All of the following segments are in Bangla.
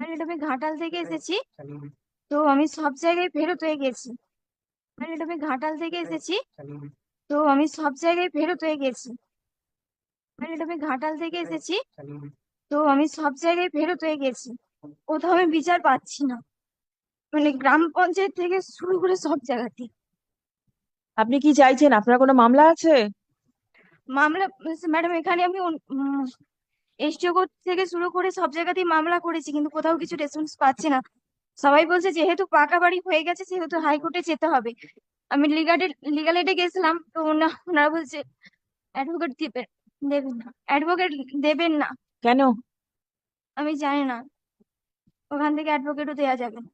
ম্যাডাম আমি ঘাটাল থেকে এসেছি। তো আমি সব জায়গায় ফেরত হয়ে গেছি। ম্যাডাম আমি ঘাটাল থেকে এসেছি। তো আমি সব জায়গায় ফেরত হয়ে গেছি। ম্যাডাম আমি ঘাটাল থেকে এসেছি। তো আমি সব জায়গায় ফেরত হয়ে গেছি। কোথাও আমি বিচার পাচ্ছি না। মানে গ্রাম পঞ্চায়েত থেকে শুরু করে সব জায়গাতে আপনি কি চাইছেন? আপনার কোনো মামলা আছে? মামলা ম্যাডাম এখানে আমি এসডিও কোর্ট থেকে শুরু করে সব জায়গাতেই মামলা করেছি কিন্তু কোথাও কিছু রেসপন্স পাচ্ছি না। সবাই বলছে যেহেতু পাকা বাড়ি হয়ে গেছে সেহেতু হাইকোর্টে যেতে হবে। আমি লিগালে লিগাল এডে গেছিলাম তো ওনা- ওনারা বলছে অ্যাডভোকেট দিবেন দেবেন না। অ্যাডভোকেট দেবেন না। কেন? আমি জানি না। ওখান থেকে অ্যাডভোকেটও দেওয়া যাবে। না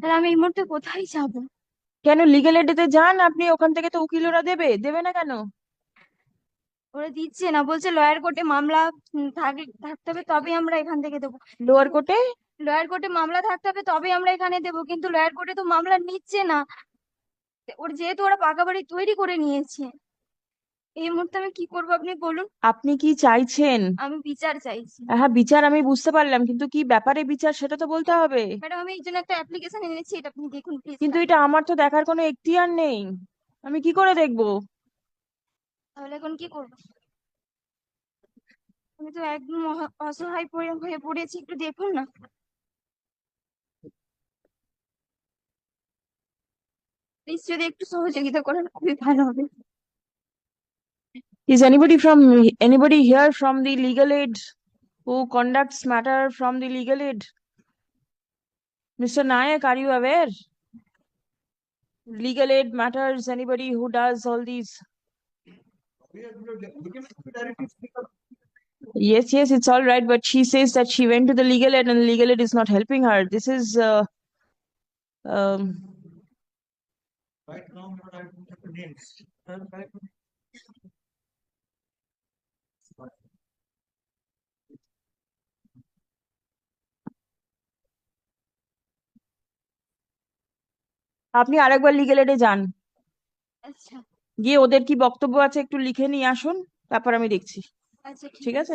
তাহলে আমি এই মুহূর্তে কোথায় যাব? কেন? লিগেল এডেতে যান আপনি ওখান থেকে তো উকিলরা দেবে দেবে না কেন? ওরা দিচ্ছে না বলছে লয়ার কোর্টে মামলা থাকলে থাকতে হবে তবে আমরা এখান থেকে দেবো। লোয়ার কোর্টে লয়ার কোর্টে মামলা থাকতে হবে তবে আমরা এখানে দেবো কিন্তু লয়ার কোর্টে তো মামলা নিচ্ছে না। ওর যেহেতু ওরা পাকা বাড়ি তৈরি করে নিয়েছে। এই মুহূর্তে আমি কি করব আপনি বলুন? আপনি কি চাইছেন? আমি বিচার চাইছি। হ্যাঁ বিচার আমি বুঝতে পারলাম কিন্তু কি ব্যাপারে বিচার সেটা তো বলতে হবে। ম্যাডাম আমি এই জন্য একটা অ্যাপ্লিকেশন এনেছি এটা আপনি দেখুন প্লিজ কিন্তু এটা আমার তো দেখার কোনো এখতিয়ার নেই। আমি কি করে দেখব? তাহলে এখন কি করবো আমি তো একদম অহ- অসহায় পড়ে হয়ে পড়েছি একটু দেখুন না প্লিজ যদি একটু সহযোগিতা করেন খুবই ভালো হবে Is anybody from anybody here from the legal aid who conducts matter from the legal aid? Mr. Nayak, are you aware? Legal aid matters, anybody who does all these? Yes, yes, it's all right, but she says that she went to the legal aid and the legal aid is not helping her. This is uh, um, Right now, what I have the names. আপনি আরেকবার লিগেল এডে যান আচ্ছা গিয়ে ওদের কি বক্তব্য আছে একটু লিখে নিয়ে আসুন তারপর আমি দেখছি। আচ্ছা ঠিক আছে।